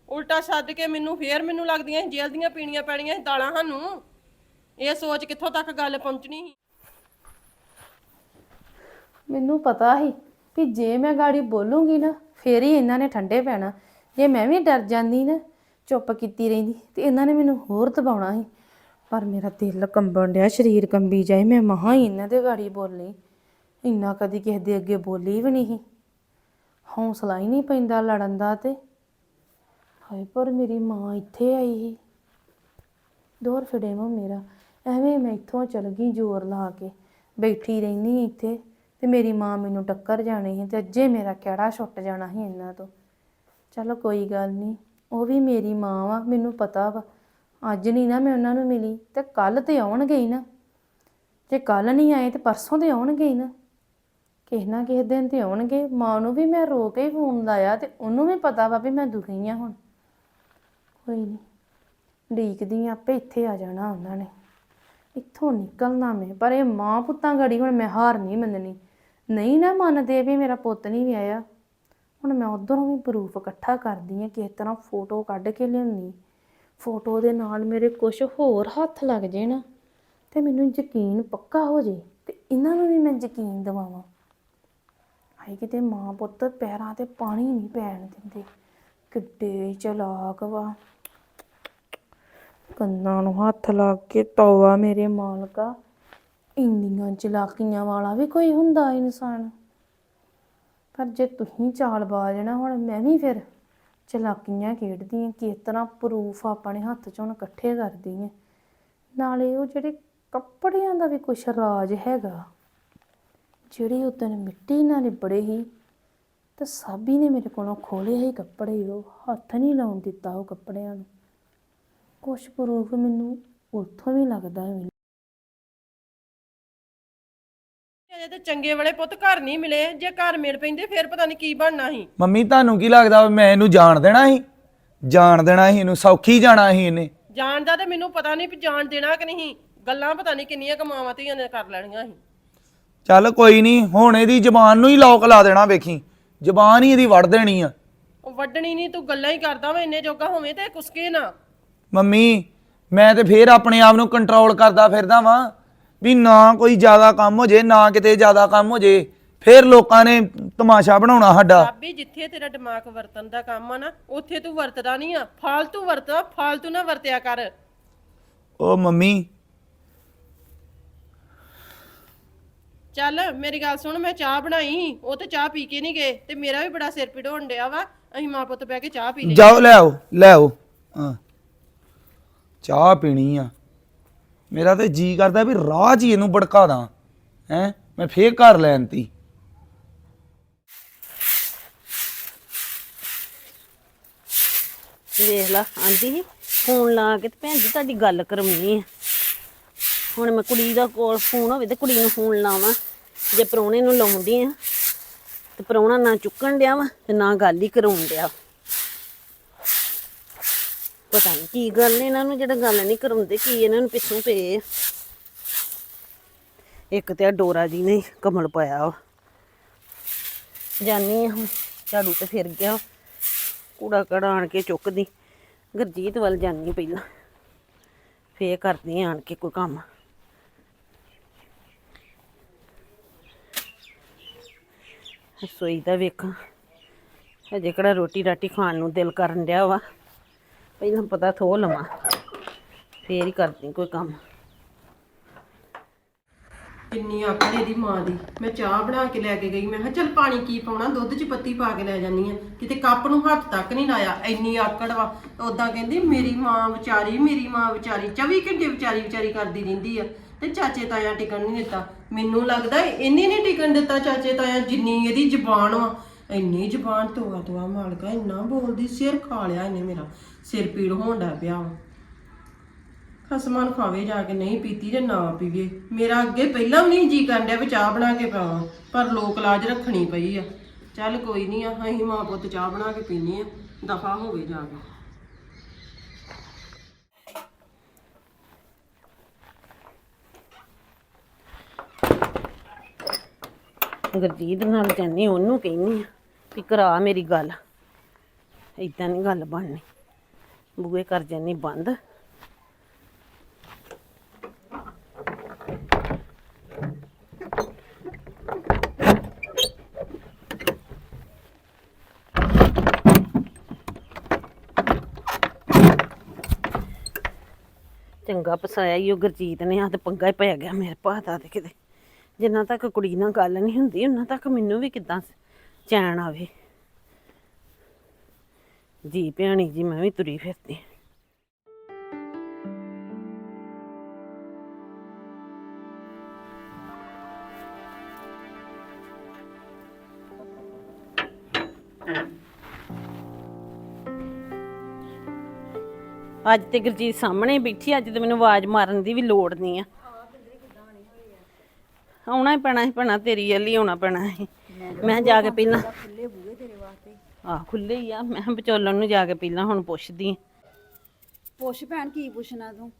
ਉਲਟਾ ਛੱਡ ਕੇ ਮੈਨੂੰ ਫੇਰ ਮੈਨੂੰ ਲੱਗਦੀਆਂ ਸੀ ਜੇਲ੍ਹ ਦੀਆਂ ਪੀਣੀਆਂ ਪੈਣੀਆਂ ਸੀ ਦਾਲਾਂ ਸਾਨੂੰ। ਇਹ ਸੋਚ ਕਿੱਥੋਂ ਤੱਕ ਗੱਲ ਪਹੁੰਚਣੀ ਸੀ? ਮੈਨੂੰ ਪਤਾ ਸੀ ਕਿ ਜੇ ਮੈਂ ਗਾੜੀ ਬੋਲੂੰਗੀ ਨਾ ਫੇਰ ਹੀ ਇਹਨਾਂ ਨੇ ਠੰਡੇ ਪੈਣਾ। ਜੇ ਮੈਂ ਵੀ ਡਰ ਜਾਂਦੀ ਨਾ ਚੁੱਪ ਕੀਤੀ ਰਹਿੰਦੀ ਤੇ ਇਹਨਾਂ ਨੇ ਮੈਨੂੰ ਹੋਰ ਦਬਾਉਣਾ ਸੀ। ਪਰ ਮੇਰਾ ਦਿਲ ਕੰਬਣ ਡਿਆ, ਸਰੀਰ ਕੰਬੀ ਜਾਏ। ਮੈਂ ਮਹਾ ਹੀ ਇਹਨਾਂ ਦੇ ਗਾੜੀ ਬੋਲੀ। ਇੰਨਾ ਕਦੀ ਕਿਸੇ ਦੇ ਅੱਗੇ ਬੋਲੀ ਵੀ ਨਹੀਂ ਸੀ। ਹੌਸਲਾ ਹੀ ਨਹੀਂ ਪੈਂਦਾ ਲੜਨ ਦਾ ਤੇ। ਹਾਏ, ਪਰ ਮੇਰੀ ਮਾਂ ਇੱਥੇ ਆਈ ਸੀ। ਦੌਰ ਫੜੇ ਮੋ ਮੇਰਾ। ਐਵੇਂ ਮੈਂ ਇੱਥੋਂ ਚਲ ਗਈ ਜ਼ੋਰ ਲਾ ਕੇ। ਬੈਠੀ ਰਹਿਨੀ ਇੱਥੇ ਤੇ ਮੇਰੀ ਮਾਂ ਮੈਨੂੰ ਟੱਕਰ ਜਾਣੀ ਸੀ ਤੇ ਅੱਜੇ ਮੇਰਾ ਕਿਹੜਾ ਛੁੱਟ ਜਾਣਾ ਸੀ ਇਹਨਾਂ ਤੋਂ। ਚਲੋ ਕੋਈ ਗੱਲ ਨਹੀਂ, ਉਹ ਵੀ ਮੇਰੀ ਮਾਂ ਵਾ, ਮੈਨੂੰ ਪਤਾ ਵਾ। ਅੱਜ ਨਹੀਂ ਨਾ ਮੈਂ ਉਹਨਾਂ ਨੂੰ ਮਿਲੀ ਤੇ ਕੱਲ ਤੇ ਆਉਣਗੇ ਹੀ ਨਾ। ਜੇ ਕੱਲ ਨਹੀਂ ਆਏ ਤੇ ਪਰਸੋਂ ਤੇ ਆਉਣਗੇ ਹੀ ਨਾ। ਕਿਸੇ ਨਾ ਕਿਸੇ ਦਿਨ ਤੇ ਆਉਣਗੇ। ਮਾਂ ਨੂੰ ਵੀ ਮੈਂ ਰੋ ਕੇ ਹੀ ਫੋਨ ਲਾਇਆ ਤੇ ਉਹਨੂੰ ਵੀ ਪਤਾ ਵਾ ਵੀ ਮੈਂ ਦੁਖੀ ਆ ਹੁਣ। ਕੋਈ ਨਹੀਂ ਡੀਕਦੀ ਆਂ, ਆਪੇ ਇੱਥੇ ਆ ਜਾਣਾ ਉਹਨਾਂ ਨੇ। ਇੱਥੋਂ ਨਿਕਲਣਾ ਮੈਂ ਪਰ ਇਹ ਮਾਂ ਪੁੱਤਾਂ ਗੜੀ ਹੁਣ ਮੈਂ ਹਾਰ ਨਹੀਂ ਮੰਨਣੀ। ਨਹੀਂ ਨਾ ਮੰਨਦੇ ਵੀ ਮੇਰਾ ਪੁੱਤ ਨਹੀਂ ਵਿਆਹਿਆ। ਹੁਣ ਮੈਂ ਉਧਰੋਂ ਵੀ ਪ੍ਰੂਫ ਇਕੱਠਾ ਕਰਦੀ ਆ ਕਿਸ ਤਰ੍ਹਾਂ ਫੋਟੋ ਕੱਢ ਕੇ ਲਿਆਉਣੀ ਫੋਟੋ ਦੇ ਨਾਲ ਮੇਰੇ ਕੁਝ ਹੋਰ ਹੱਥ ਲੱਗ ਜੇ ਨਾ ਤੇ ਮੈਨੂੰ ਯਕੀਨ ਪੱਕਾ ਹੋ ਜੇ ਤੇ ਇਹਨਾਂ ਨੂੰ ਵੀ ਮੈਂ ਯਕੀਨ ਦਿਵਾਵਾਂ। ਹਾਏ, ਕਿਤੇ ਮਾਂ ਪੁੱਤ ਪੈਰਾਂ ਤੇ ਪਾਣੀ ਨਹੀਂ ਪੈਣ ਦਿੰਦੇ। ਕਿੱਡੇ ਚਲਾਕ ਵਾ। ਕੰਨਾਂ ਨੂੰ ਹੱਥ ਲਾ ਕੇ ਤੌਵਾ ਮੇਰੇ ਮਾਲਕਾ। ਇੰਨੀਆਂ ਚਲਾਕੀਆਂ ਵਾਲਾ ਵੀ ਕੋਈ ਹੁੰਦਾ ਇਨਸਾਨ। ਪਰ ਜੇ ਤੁਸੀਂ ਚਾਲ ਚਾਲਬਾਜ਼ ਨਾ ਹੁਣ, ਮੈਂ ਵੀ ਫਿਰ ਚਲਾਕੀਆਂ ਖੇਡਦੀ ਆ ਕਿਸ ਤਰ੍ਹਾਂ ਪ੍ਰੂਫ ਆਪਣੇ ਹੱਥ 'ਚੋਂ ਇਕੱਠੇ ਕਰਦੀ ਹੈ ਨਾਲੇ ਉਹ ਜਿਹੜੇ ਕੱਪੜਿਆਂ ਦਾ ਵੀ ਕੁਛ ਰਾਜ ਹੈਗਾ, ਜਿਹੜੇ ਉਦੋਂ ਮਿੱਟੀ ਨਾਲ ਲਿਬੜੇ ਸੀ, ਤੇ ਸਾਬੀ ਨੇ ਮੇਰੇ ਕੋਲੋਂ ਖੋਲੇ ਹੀ ਕੱਪੜੇ, ਉਹ ਹੱਥ ਨਹੀਂ ਲਾਉਣ ਦਿੱਤਾ ਉਹ ਕੱਪੜਿਆਂ ਨੂੰ। ਕੁਛ ਪ੍ਰੂਫ ਮੈਨੂੰ ਉੱਥੋਂ ਵੀ ਲੱਗਦਾ ਹੈ ਤੇ ਚੰਗੇ ਵਾਲੇ ਪੁੱਤ ਘਰ ਨਹੀਂ ਮਿਲੇ ਜੇ ਘਰ ਮਿਲ ਪੈਂਦੇ ਫਿਰ ਪਤਾ ਨਹੀਂ ਕੀ ਬਣਨਾ ਸੀ। ਮੰਮੀ ਤੁਹਾਨੂੰ ਕੀ ਲੱਗਦਾ ਵੀ ਮੈਂ ਇਹਨੂੰ ਜਾਣ ਦੇਣਾ ਸੀ? ਜਾਣ ਦੇਣਾ ਸੀ ਇਹਨੂੰ ਸੌਖੀ ਜਾਣਾ ਸੀ ਇਹਨੇ? ਜਾਣਦਾ ਤੇ ਮੈਨੂੰ ਪਤਾ ਨਹੀਂ ਵੀ ਜਾਣ ਦੇਣਾ ਕਿ ਨਹੀਂ ਗੱਲਾਂ ਪਤਾ ਨਹੀਂ ਕਿੰਨੀਆਂ ਕਮਾਵਾਂ ਧੀਆਂ ਨੇ ਕਰ ਲੈਣੀਆਂ ਸੀ। ਚੱਲ ਕੋਈ ਨਹੀਂ ਹੁਣ ਇਹਦੀ ਜ਼ਬਾਨ ਨੂੰ ਹੀ ਲੋਕ ਲਾ ਦੇਣਾ ਵੇਖੀ। ਜ਼ਬਾਨ ਹੀ ਇਹਦੀ ਵੜ ਦੇਣੀ ਆ। ਉਹ ਵੱਢਣੀ ਨਹੀਂ ਤੂੰ ਗੱਲਾਂ ਹੀ ਕਰਦਾ ਵਾ ਇੰਨੇ ਜੋਗਾ ਹੋਵੇਂ ਤੇ ਕੁਸਕੇ ਨਾ। ਮੰਮੀ ਮੈਂ ਤੇ ਫੇਰ ਆਪਣੇ ਆਪ ਨੂੰ ਕੰਟਰੋਲ ਕਰਦਾ ਫਿਰਦਾ ਵਾਂ। ਵੀ ਨਾ ਕੋਈ ਜ਼ਿਆਦਾ ਕੰਮ ਹੋ ਜੇ ਨਾ ਕਿਤੇ ਜ਼ਿਆਦਾ ਕੰਮ ਹੋ ਜੇ ਫੇਰ ਲੋਕਾਂ ਨੇ ਤਮਾਸ਼ਾ ਬਣਾਉਣਾ ਸਾਡਾ। ਭਾਬੀ ਜਿੱਥੇ ਤੇਰਾ ਦਿਮਾਗ ਵਰਤਨ ਦਾ ਕੰਮ ਆ ਨਾ ਉੱਥੇ ਤੂੰ ਵਰਤਦਾ ਨਹੀਂ ਆ। ਫਾਲਤੂ ਵਰਤਦਾ ਫਾਲਤੂ ਨਾ ਵਰਤਿਆ ਕਰ। ਉਹ ਮੰਮੀ। ਚੱਲ ਮੇਰੀ ਗੱਲ ਸੁਣ ਮੈਂ ਚਾਹ ਬਣਾਈ ਉਹ ਤੇ ਚਾਹ ਪੀ ਕੇ ਨਹੀਂ ਗਏ ਤੇ ਮੇਰਾ ਵੀ ਬੜਾ ਸਿਰ ਪੀੜ ਹੋਣ ਡਿਆ ਵਾ। ਅਸੀਂ ਮਾਂ ਪੁੱਤ ਬਹਿ ਕੇ ਚਾਹ ਪੀ ਲਈ ਜਾਓ ਲੈ ਆਓ ਲੈ ਆਓ। ਹਾਂ। ਚਾਹ ਪੀਣੀ ਆ। ਮੇਰਾ ਤੇ ਜੀ ਕਰਦਾ ਵੀ ਰਾਹ 'ਚ ਹੀ ਇਹਨੂੰ ਭੜਕਾ ਦਾਂ, ਹੈ? ਮੈਂ ਫੇਰ ਘਰ ਲੈਣ ਤੀ ਵੇਖ ਲਾ, ਆਂਦੀ ਸੀ, ਫੋਨ ਲਾ ਕੇ ਤੇ ਭੈਣ ਜੀ ਤੁਹਾਡੀ ਗੱਲ ਕਰਵਾਉਣੀ ਆ। ਹੁਣ ਮੈਂ ਕੁੜੀ ਦਾ ਕੋਲ ਫੋਨ ਹੋਵੇ ਤੇ ਕੁੜੀ ਨੂੰ ਫੋਨ ਲਾਵਾਂ, ਜੇ ਪ੍ਰਾਹੁਣੇ ਨੂੰ ਲਾਉਂਦੀ ਆ, ਤੇ ਪ੍ਰਾਹੁਣਾ ਨਾ ਚੁੱਕਣ ਡਿਆ ਵਾ ਤੇ ਨਾ ਗੱਲ ਹੀ ਕਰਾਉਣ ਡਿਆ। ਪਤਾ ਨਹੀਂ ਕੀ ਗੱਲ ਨੇ, ਇਹਨਾਂ ਨੂੰ ਜਿਹੜਾ ਗੱਲ ਨਹੀਂ ਕਰਾਉਂਦੇ, ਕੀ ਇਹਨਾਂ ਨੂੰ ਪਿੱਛੋਂ ਪਏ ਆ। ਇੱਕ ਤੇ ਆ ਡੋਰਾ ਜੀ ਨੇ ਕਮਲ ਪਾਇਆ ਵਾ। ਜਾਨੀ ਆ ਹੁਣ, ਝਾੜੂ ਤੇ ਫਿਰ ਗਿਆ ਕੂੜਾ ਕੜਾ ਆਣ ਕੇ ਚੁੱਕਦੀ। ਗੁਰਜੀਤ ਵੱਲ ਜਾਨੀ ਪਹਿਲਾਂ। ਫੇਰ ਕਰਦੀ ਆਣ ਕੇ ਕੋਈ ਕੰਮ। ਰਸੋਈ ਦਾ ਵੇਖਾਂ। ਹਜੇ ਕਿਹੜਾ ਰੋਟੀ ਰਾਟੀ ਖਾਣ ਨੂੰ ਦਿਲ ਕਰਨ ਡਿਆ ਵਾ। ਪਹਿਲਾਂ ਪਤਾ ਥੋ ਲਵਾਂ। ਫੇਰ ਹੀ ਕਰਦੀ ਕੋਈ ਕੰਮ। ਕਿੰਨੀ ਆਕੜ ਇਹਦੀ ਮਾਂ ਦੀ। ਮੈਂ ਚਾਹ ਬਣਾ ਕੇ ਲੈ ਕੇ ਗਈ। ਮੈਂ ਕਿਹਾ, ਚੱਲ ਪਾਣੀ ਕੀ ਪਾਉਣਾ? ਦੁੱਧ 'ਚ ਪੱਤੀ ਪਾ ਕੇ ਲੈ ਜਾਨੀ ਆ ਕਿਤੇ ਕੱਪ ਨੂੰ ਹੱਥ ਤੱਕ ਨਹੀਂ ਲਾਇਆ। ਇੰਨੀ ਆਕੜ ਵਾ। ਉਦਾਂ ਕਹਿੰਦੀ, ਮੇਰੀ ਮਾਂ ਵਿਚਾਰੀ, ਮੇਰੀ ਮਾਂ ਵਿਚਾਰੀ। 24 ਘੰਟੇ ਵਿਚਾਰੀ ਵਿਚਾਰੀ ਕਰਦੀ ਰਹਿੰਦੀ ਆ। ਤੇ ਚਾਚੇ ਤਾਇਆ ਟਿਕਣ ਨਹੀਂ ਦਿੱਤਾ। ਮੈਨੂੰ ਲੱਗਦਾ ਇਹਨੇ ਨਹੀਂ ਟਿਕਣ ਦਿੱਤਾ ਚਾਚੇ ਤਾਇਆ, ਜਿੰਨੀ ਇਹਦੀ ਜ਼ਬਾਨ ਵਾ। ਇੰਨੀ ਜ਼ਬਾਨ ਤੋਆ ਤੋਆ ਮਾਲਕਾ, ਇੰਨਾ ਬੋਲਦੀ, ਸਿਰ ਖਾ ਲਿਆ ਇਹਨੇ ਮੇਰਾ, ਸਿਰ ਪੀੜ ਹੋਣ ਡਿਆ ਪਿਆ ਵਾ। ਖਸਮਾਨ ਖਾਵੇ ਜਾ ਕੇ ਨਹੀਂ ਪੀਤੀ ਜੇ ਨਾ ਪੀਵੇ। ਮੇਰਾ ਅੱਗੇ ਪਹਿਲਾਂ ਵੀ ਨਹੀਂ ਜੀ ਕਰਨ ਡਿਆ ਵੀ ਚਾਹ ਬਣਾ ਕੇ ਪਾਵਾਂ ਪਰ ਲੋਕ ਲਾਜ ਰੱਖਣੀ ਪਈ ਆ। ਚੱਲ ਕੋਈ ਨਹੀਂ ਆ, ਅਸੀਂ ਮਾਂ ਪੁੱਤ ਚਾਹ ਬਣਾ ਕੇ ਪੀਨੇ ਆ, ਦਫਾ ਹੋਵੇ ਜਾ ਕੇ। ਗੁਰਜੀਤ ਨਾਲ ਜਾਨੀ ਉਹਨੂੰ ਕਹਿੰਨੀ ਆ ਵੀ ਕਰਾ ਮੇਰੀ ਗੱਲ। ਏਦਾਂ ਨਹੀਂ ਗੱਲ ਬਣਨੀ। ਬੂਏ ਕਰ ਜਾਨੀ ਬੰਦ। ਚੰਗਾ ਪਸਾਇਆ ਈ ਉਹ ਗੁਰਜੀਤ ਨੇ ਆ ਤੇ ਪੰਗਾ ਹੀ ਪੈ ਗਿਆ ਮੇਰੇ ਭਾ ਦਾ ਤੇ ਕਿਤੇ। ਜਿੰਨਾ ਤੱਕ ਕੁੜੀ ਨਾਲ ਗੱਲ ਨਹੀਂ ਹੁੰਦੀ ਉਹਨਾਂ ਤੱਕ ਮੈਨੂੰ ਵੀ ਕਿਦਾਂ ਚੈਨ ਆਵੇ। ਜੀ ਭਿਆਣੀ ਜੀ, ਮੈਂ ਵੀ ਤੁਰੀ ਫਿਰਦੀ। ਅੱਜ ਤੇ ਗੁਰਜੀਤ ਸਾਹਮਣੇ ਬੈਠੀ, ਅੱਜ ਤੇ ਮੈਨੂੰ ਆਵਾਜ਼ ਮਾਰਨ ਦੀ ਵੀ ਲੋੜ ਨਹੀਂ ਆ। ਆਉਣਾ ਹੀ ਪੈਣਾ ਸੀ, ਭੈਣਾ, ਤੇਰੀ ਵੱਲ ਆਉਣਾ ਪੈਣਾ ਸੀ। ਮੈਂ ਜਾ ਕੇ ਪਹਿਲਾਂ ਖੁੱਲੇ ਬੂਹੇ ਤੇਰੇ ਵਾਸਤੇ ਆਹ ਖੁੱਲੇ ਹੀ ਆ ਮੈਂ ਵਿਚੋਲਣ ਨੂੰ ਜਾ ਕੇ ਪਹਿਲਾਂ ਹੁਣ ਪੁੱਛਦੀ ਆਂ। ਪੁੱਛ ਭੈਣ ਕੀ ਪੁੱਛਣਾ ਤੂੰ?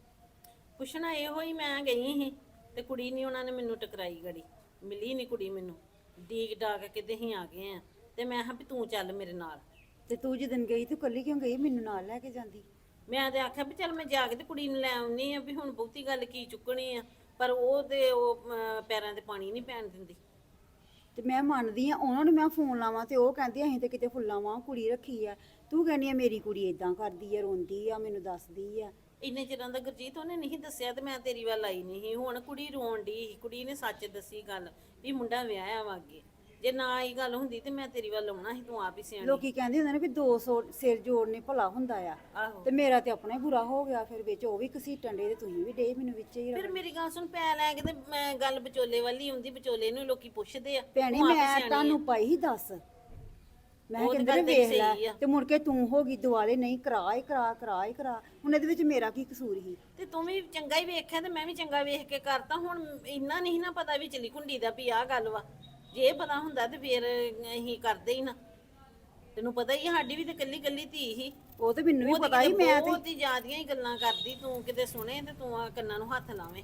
ਪੁੱਛਣਾ ਇਹੋ ਹੀ ਮੈਂ ਗਈ ਸੀ ਤੇ ਕੁੜੀ ਨਹੀਂ ਉਹਨਾਂ ਨੇ ਮੈਨੂੰ ਟਕਰਾਈ ਗੜੀ। ਮਿਲੀ ਨਹੀਂ ਕੁੜੀ ਮੈਨੂੰ। ਡੀਕ ਡਾਕ ਕੇ ਤੇ ਅਸੀਂ ਆ ਗਏ ਆ। ਤੇ ਮੈਂ ਕਿਹਾ ਵੀ ਤੂੰ ਚੱਲ ਮੇਰੇ ਨਾਲ। ਤੇ ਤੂੰ ਜਿੱਦਣ ਗਈ ਤੂੰ ਕੱਲੀ ਕਿਉਂ ਗਈ? ਮੈਨੂੰ ਨਾਲ ਲੈ ਕੇ ਜਾਂਦੀ। ਮੈਂ ਤੇ ਆਖਿਆ ਵੀ ਚੱਲ ਮੈਂ ਜਾ ਕੇ ਤੇ ਕੁੜੀ ਨੂੰ ਲੈ ਆਉਣੀ ਆ ਵੀ ਹੁਣ ਬਹੁਤੀ ਗੱਲ ਕੀ ਚੁੱਕਣੀ ਆ। ਪਰ ਉਹ ਤੇ ਉਹ ਅਮ, ਪੈਰਾਂ ਤੇ ਪਾਣੀ ਨਹੀਂ ਪੈਣ ਦਿੰਦੀ। ਤੇ ਮੈਂ ਮੰਨਦੀ ਆ, ਉਹਨਾਂ ਨੂੰ ਮੈਂ ਫੋਨ ਲਾਵਾਂ ਤੇ ਉਹ ਕਹਿੰਦੀ ਅਸੀਂ ਤੇ ਕਿਤੇ ਫੁੱਲਾਂ ਵਾਂ ਕੁੜੀ ਰੱਖੀ ਆ। ਤੂੰ ਕਹਿੰਦੀ ਆ, ਮੇਰੀ ਕੁੜੀ ਇਦਾਂ ਕਰਦੀ ਆ, ਰੋਂਦੀ ਆ, ਮੈਨੂੰ ਦੱਸਦੀ ਆ। ਇੰਨੇ ਚਿਰਾਂ ਦਾ ਗੁਰਜੀਤ ਉਹਨੇ ਨਹੀਂ ਦੱਸਿਆ ਤੇ ਮੈਂ ਤੇਰੀ ਵੱਲ ਆਈ ਨਹੀਂ ਸੀ। ਹੁਣ ਕੁੜੀ ਰੋਣ ਡਈ ਸੀ, ਕੁੜੀ ਨੇ ਸੱਚ ਦੱਸੀ ਗੱਲ ਵੀ ਮੁੰਡਾ ਵਿਆਹਿਆ ਵਾ ਅੱਗੇ। ਜੇ ਨਾ ਇਹ ਗੱਲ ਹੁੰਦੀ ਤੇ ਮੈਂ ਤੇਰੀ ਵੱਲ ਆਉਣਾ ਸੀ ਤੂੰ ਆਪ ਹੀ ਸਿਆਣੀ। ਲੋਕੀ ਕਹਿੰਦੇ ਹੁੰਦੇ ਨੇ ਵੀ 200 ਸਿਰ ਜੋੜਨੇ ਭਲਾ ਹੁੰਦਾ ਆ। ਆਹੋ। ਤੇ ਮੇਰਾ ਤੇ ਆਪਣਾ ਹੀ ਬੁਰਾ ਹੋ ਗਿਆ ਫਿਰ ਵਿੱਚ ਉਹ ਵੀ ਘਸੀਟਣ ਦੇ ਤੇ ਤੁਸੀਂ ਵੀ ਡੇ ਮੈਨੂੰ ਵਿੱਚ ਹੀ ਫਿਰ ਮੇਰੀ ਗੱਲ ਸੁਣ ਪੈ ਲੈ ਕੇ ਤੇ ਮੈਂ ਗੱਲ ਵਿਚੋਲੇ ਵਾਲੀ ਆਉਂਦੀ ਵਿਚੋਲੇ ਨੂੰ ਲੋਕੀ ਪੁੱਛਦੇ ਆ। ਭੈਣੀ ਤੂੰ ਆਪ ਹੀ ਮੈਂ ਸਿਆਣੀ ਆ। ਤੁਹਾਨੂੰ ਪਾਈ ਹੀ ਦੱਸ। ਮੈਂ ਉਹ ਤੇ ਗੱਲ ਤੇਰੀ ਵੇਖ ਲੈ ਸਹੀ ਆ। ਤੇ ਮੁੜ ਕੇ ਤੂੰ ਹੋ ਗਈ ਦੁਆਲੇ ਨਹੀਂ ਕਰਾ ਹੀ ਕਰਾ ਕਰਾ ਹੀ ਕਰਾ। ਹੁਣ ਇਹਦੇ ਵਿੱਚ ਮੇਰਾ ਕੀ ਕਸੂਰ ਸੀ? ਤੇ ਤੂੰ ਵੀ ਚੰਗਾ ਹੀ ਵੇਖਿਆ ਤੇ ਮੈਂ ਵੀ ਚੰਗਾ ਵੇਖ ਕੇ ਕਰਤਾ। ਹੁਣ ਇੰਨਾ ਨਹੀਂ ਨਾ ਪਤਾ ਵੀ ਚਲੀ ਕੁੰਡੀ ਦਾ ਵੀ ਆਹ ਗੱਲ ਵਾ। ਜੇ ਪਤਾ ਹੁੰਦਾ ਤੇ ਫਿਰ ਅਸੀਂ ਕਰਦੇ ਹੀ ਨਾ। ਤੈਨੂੰ ਪਤਾ ਹੀ ਆ, ਸਾਡੀ ਵੀ ਤੇ ਕੱਲੀ ਕੱਲੀ ਧੀ ਸੀ ਉਹ ਤੇ ਮੈਨੂੰ ਵੀ ਪਤਾ ਹੀ ਮੈਂ ਤੇ ਬਹੁਤ ਹੀ ਜ਼ਿਆਦੀਆਂ ਹੀ ਗੱਲਾਂ ਕਰਦੀ ਤੂੰ ਕਿਤੇ ਸੁਣੇ ਤੇ ਤੂੰ ਆ ਕੰਨਾਂ ਨੂੰ ਹੱਥ ਲਾਵੇਂ।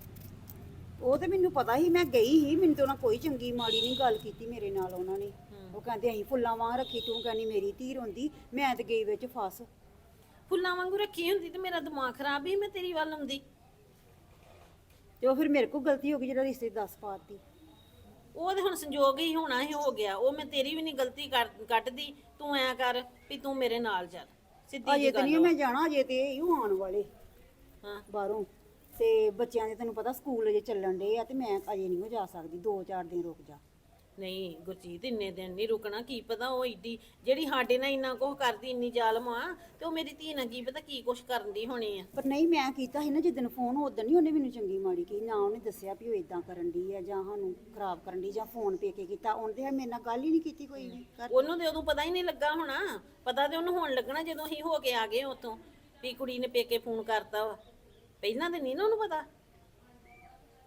ਉਹ ਤੇ ਮੈਨੂੰ ਪਤਾ ਹੀ ਮੈਂ ਗਈ ਹੀ ਮੈਨੂੰ ਤੇ ਉਹਨਾਂ ਕੋਈ ਚੰਗੀ ਮਾੜੀ ਨਹੀਂ ਗੱਲ ਕੀਤੀ ਮੇਰੇ ਨਾਲ ਉਹਨਾਂ ਨੇ। ਉਹ ਕਹਿੰਦੇ ਅਸੀਂ ਫੁੱਲਾਂ ਵਾਂ ਰੱਖੀ ਤੂੰ ਕਹਿੰਦੀ ਮੇਰੀ ਧੀ ਰੋਂਦੀ ਮੈਂ ਤੇ ਗਈ ਵਿੱਚ ਫਸ। ਫੁੱਲਾਂ ਵਾਂਗੂ ਰੱਖੀ ਹੁੰਦੀ ਤੇ ਮੇਰਾ ਦਿਮਾਗ ਖਰਾਬ ਹੀ ਮੈਂ ਤੇਰੀ ਵੱਲ ਆਉਂਦੀ। ਤੇ ਉਹ ਫਿਰ ਮੇਰੇ ਕੋਲ ਗਲਤੀ ਹੋ ਗਈ ਜਿਹੜਾ ਰਿਸ਼ਤੇ ਦੱਸ ਪਾਤੀ ਉਹ ਤੇ ਹੁਣ ਸੰਜੋਗ ਹੀ ਹੋਣਾ ਹੀ ਹੋ ਗਿਆ। ਉਹ ਮੈਂ ਤੇਰੀ ਵੀ ਨਹੀਂ ਗਲਤੀ ਕਰ- ਕੱਢਦੀ ਤੂੰ ਐ ਕਰ ਵੀ ਤੂੰ ਮੇਰੇ ਨਾਲ ਚੱਲ। ਸਿੱਧੀ ਅਜੇ ਜੀ ਤੇ ਗੱਲ ਨਹੀਂ। ਮੈਂ ਜਾਣਾ ਅਜੇ ਤੇ ਇਹੋ ਆਉਣ ਵਾਲੇ। ਹਾਂ। ਬਾਹਰੋਂ। ਤੇ ਬੱਚਿਆਂ ਦੇ ਤੈਨੂੰ ਪਤਾ ਸਕੂਲ ਅਜੇ ਚੱਲਣ ਡੇ ਆ ਤੇ ਮੈਂ ਅਜੇ ਨਹੀਂ ਜਾ ਸਕਦੀ। 2-4 ਦਿਨ ਰੁਕ ਜਾ। ਨਹੀਂ ਗੁਰਜੀਤ ਇੰਨੇ ਦਿਨ ਨਹੀਂ ਰੁਕਣਾ ਕੀ ਪਤਾ ਉਹ ਏਡੀ ਜਿਹੜੀ ਸਾਡੇ ਨਾਲ ਇੰਨਾ ਕੁਝ ਕਰਦੀ ਇੰਨੀ ਜ਼ਾਲਮ ਆ ਤੇ ਉਹ ਮੇਰੀ ਧੀ ਨਾਲ ਕੀ ਪਤਾ ਕੀ ਕੁਝ ਕਰਨ ਦੀ ਹੋਣੀ ਆ। ਪਰ ਨਹੀਂ ਮੈਂ ਕੀਤਾ ਸੀ ਨਾ ਜਿੱਦਣ ਫੋਨ ਉਦੋਂ ਨਹੀਂ ਉਹਨੇ ਮੈਨੂੰ ਚੰਗੀ ਮਾੜੀ ਕਹੀ ਨਾ ਉਹਨੇ ਦੱਸਿਆ ਵੀ ਉਹ ਇਦਾਂ ਕਰਨ ਦੀ ਆ ਜਾਂ ਸਾਨੂੰ ਖਰਾਬ ਕਰਨ ਦੀ ਜਾਂ ਫੋਨ ਪੇ ਕੇ ਕੀਤਾ ਉਹਨੇ ਮੇਰੇ ਨਾਲ ਗੱਲ ਹੀ ਨਹੀਂ ਕੀਤੀ ਕੋਈ ਵੀ ਕਰ ਉਹਨੂੰ ਤੇ ਉਦੋਂ ਪਤਾ ਹੀ ਨਹੀਂ ਲੱਗਾ ਹੋਣਾ ਪਤਾ ਤੇ ਉਹਨੂੰ ਹੁਣ ਲੱਗਣਾ ਜਦੋਂ ਅਸੀਂ ਹੋ ਕੇ ਆ ਗਏ ਉਤੋਂ ਵੀ ਕੁੜੀ ਨੇ ਪੇਕੇ ਫੋਨ ਕਰਤਾ ਵਾ। ਪਹਿਲਾਂ ਤੇ ਨਹੀਂ ਨਾ ਉਹਨੂੰ ਪਤਾ।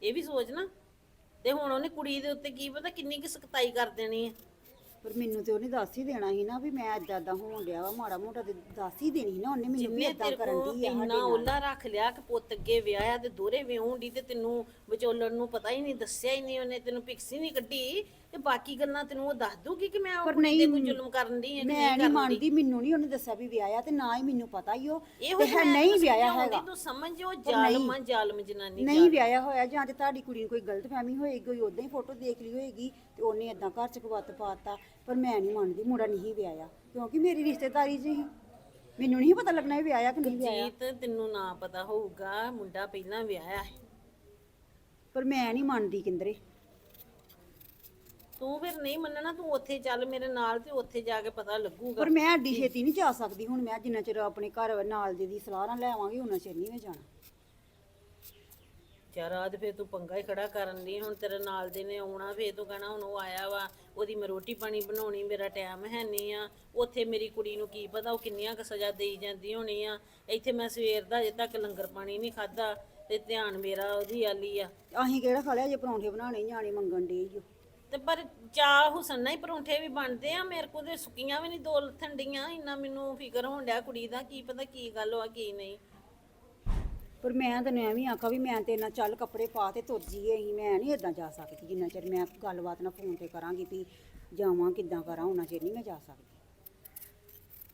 ਇਹ ਵੀ ਸੋਚ ਨਾ। ਤੇ ਹੁਣ ਉਹਨੇ ਕੁੜੀ ਦੇ ਉੱਤੇ ਕੀ ਪਤਾ ਕਿੰਨੀ ਕਿ ਸਖਤਾਈ ਕਰ ਦੇਣੀ ਹੈ ਪਰ ਮੈਨੂੰ ਤੇ ਉਹਨੇ ਦੱਸ ਹੀ ਦੇਣਾ ਸੀ ਨਾ ਵੀ ਮੈਂ ਏਦਾਂ ਏਦਾਂ ਹੋਣ ਡਿਆ ਵਾ ਮਾੜਾ ਮੋਟਾ ਤੇ ਦੱਸ ਹੀ ਦੇਣੀ ਸੀ ਨਾ ਉਹਨੇ ਮੈਨੂੰ ਵੀ ਜਿੰਨੇ ਏਦਾਂ ਤੇਰੇ ਕਰਨ ਕੋਲ ਦੀ ਆ ਸਾਡੇ ਇੰਨਾ ਨਾਲ। ਉਹਲਾ ਰੱਖ ਲਿਆ ਕਿ ਪੁੱਤ ਅੱਗੇ ਵਿਆਹਿਆ ਤੇ ਦੋਰੇ ਵਿਆਹੁਣ ਦੀ ਤੇ ਤੈਨੂੰ ਵਿਚੋਲਣ ਨੂੰ ਪਤਾ ਹੀ ਨਹੀਂ ਦੱਸਿਆ ਹੀ ਨਹੀਂ ਉਹਨੇ ਤੈਨੂੰ ਪਿਕਸੀ ਨਹੀਂ ਕੱਢੀ। ਤੇ ਬਾਕੀ ਗੱਲਾਂ ਤੈਨੂੰ ਉਹ ਦੱਸ ਦੂਗੀ ਕਿ ਮੈਂ ਉਹ ਪਰ ਕੁੜੀ ਤੇ ਨਹੀਂ, ਕੋਈ ਜ਼ੁਲਮ ਕਰਨ ਦੀ ਹੈ ਕਿ ਮੈਂ ਨਹੀਂ ਕਰਨ ਦੀ? ਮੰਨਦੀ ਮੈਨੂੰ ਨਹੀਂ ਉਹਨੇ ਦੱਸਿਆ ਵੀ ਵਿਆਹਿਆ ਤੇ ਨਾ ਹੀ ਮੈਨੂੰ ਪਤਾ ਹੀ ਉਹ। ਇਹੋ ਤੇ ਹੈ ਨਹੀਂ ਵਿਆਹਿਆ ਸਮਝਾਉਂਦੀ, ਹੈਗਾ। ਤੂੰ ਸਮਝ ਉਹ ਜ਼ਾਲਮ ਆ। ਜ਼ਾਲਮ ਜਨਾਨੀ ਨਹੀਂ ਵਿਆਹਿਆ ਹੋਇਆ ਜਾਂ ਤੇ ਤੁਹਾਡੀ ਕੁੜੀ ਨੂੰ ਕੋਈ ਗਲਤਫਹਿਮੀ ਹੋਏਗੀ ਕੋਈ ਉਦਾਂ ਹੀ ਫੋਟੋ ਦੇਖ ਲਈ ਹੋਏਗੀ ਤੇ ਉਹਨੇ ਏਦਾਂ ਘਰ ਚ ਕਵੱਤ ਪਾਤਾ ਪਰ ਮੈਂ ਨਹੀਂ ਮੰਨਦੀ ਮੁੰਡਾ ਨਹੀਂ ਵਿਆਹਿਆ। ਕਿਉਂਕਿ ਮੇਰੀ ਰਿਸ਼ਤੇਦਾਰੀ ਹੀ। ਮੈਨੂੰ ਨਹੀਂ ਪਤਾ ਲੱਗਣਾ ਇਹ ਵਿਆਹਿਆ ਕਿ ਨਹੀਂ ਵਿਆਹਿਆ। ਜੀਤ ਤੈਨੂੰ ਨਾ ਪਤਾ ਹੋਊਗਾ ਮੁੰਡਾ ਪਹਿਲਾਂ ਵਿਆਹਿਆ ਹੈ। ਪਰ ਮੈਂ ਨਹੀਂ ਮੰਨਦੀ ਕਿੰਦਰੇ। ਤੂੰ ਫਿਰ ਨਹੀਂ ਮੰਨਣਾ ਤੂੰ ਉੱਥੇ ਚੱਲ ਮੇਰੇ ਨਾਲ ਤੇ ਉੱਥੇ ਜਾ ਕੇ ਪਤਾ ਲੱਗੂਗਾ। ਪਰ ਮੈਂ ਐਡੀ ਛੇਤੀ ਨਹੀਂ ਜਾ ਸਕਦੀ ਹੁਣ ਮੈਂ ਜਿੰਨਾ ਚਿਰ ਆਪਣੇ ਘਰ ਨਾਲ ਦੇ ਦੀ ਸਲਾਹ ਨਾਲ ਲੈਵਾਂਗੀ ਉਹਨਾਂ ਚਿਰ ਨਹੀਂ ਮੈਂ ਜਾਣਾ। ਯਾਰ ਆਦ ਫੇਰ ਤੂੰ ਪੰਗਾ ਹੀ ਖੜਾ ਕਰਨ ਦੀ ਹੁਣ ਤੇਰੇ ਨਾਲ ਦੇ ਨੇ ਆਉਣਾ ਫੇਰ ਤੂੰ ਕਹਣਾ ਹੁਣ ਉਹ ਆਇਆ ਵਾ ਉਹਦੀ ਮੈਂ ਰੋਟੀ ਪਾਣੀ ਬਣਾਉਣੀ ਮੇਰਾ ਟਾਈਮ ਹੈ ਨਹੀਂ ਆ ਉੱਥੇ ਮੇਰੀ ਕੁੜੀ ਨੂੰ ਕੀ ਪਤਾ ਉਹ ਕਿੰਨੀਆਂ ਕੁ ਸਜ਼ਾ ਦੇਈ ਜਾਂਦੀ ਹੋਣੀ ਆ। ਇੱਥੇ ਮੈਂ ਸਵੇਰ ਦਾ ਅਜੇ ਤੱਕ ਲੰਗਰ ਪਾਣੀ ਨਹੀਂ ਖਾਦਾ ਤੇ ਧਿਆਨ ਮੇਰਾ ਉਹਦੀ ਆਲੀ ਆ। ਅਸੀਂ ਕਿਹੜਾ ਖਾ ਲਿਆ ਜੇ ਪਰੌਂਠੇ ਬਣਾਣੇ ਨਿਆਣੇ ਮੰਗਣ ਦੇ ਈ ਓ। ਤੇ ਪਰ ਚਾਹ ਹੁਸਨ ਨਾਲ ਹੀ ਪਰੌਂਠੇ ਵੀ ਬਣਦੇ ਆ ਮੇਰੇ ਕੋਲ ਤੇ ਸੁੱਕੀਆਂ ਵੀ ਨਹੀਂ ਦੋ ਲੱਥਣ ਡੀਆਂ ਇੰਨਾ ਮੈਨੂੰ ਫਿਕਰ ਹੋਣ ਡਿਆ ਕੁੜੀ ਦਾ ਕੀ ਪਤਾ ਕੀ ਗੱਲ ਵਾ ਕੀ ਨਹੀਂ। ਪਰ ਮੈਂ ਤਾਂ ਐਵੇਂ ਆਖਾ ਵੀ ਮੈਂ ਤੇ ਨਾ ਚੱਲ ਕੱਪੜੇ ਪਾ ਤੇ ਤੁਰ ਜੀਏ ਅਸੀਂ ਮੈਂ ਨਹੀਂ ਇਦਾਂ ਜਾ ਸਕਦੀ ਜਿੰਨਾ ਚਿਰ ਮੈਂ ਗੱਲਬਾਤ ਨਾ ਫੋਨ ਤੇ ਕਰਾਂਗੀ ਵੀ ਜਾਵਾਂ ਕਿੱਦਾਂ ਕਰਾਂ ਉਹਨਾਂ ਚਿਰ ਨਹੀਂ ਮੈਂ ਜਾ ਸਕਦੀ।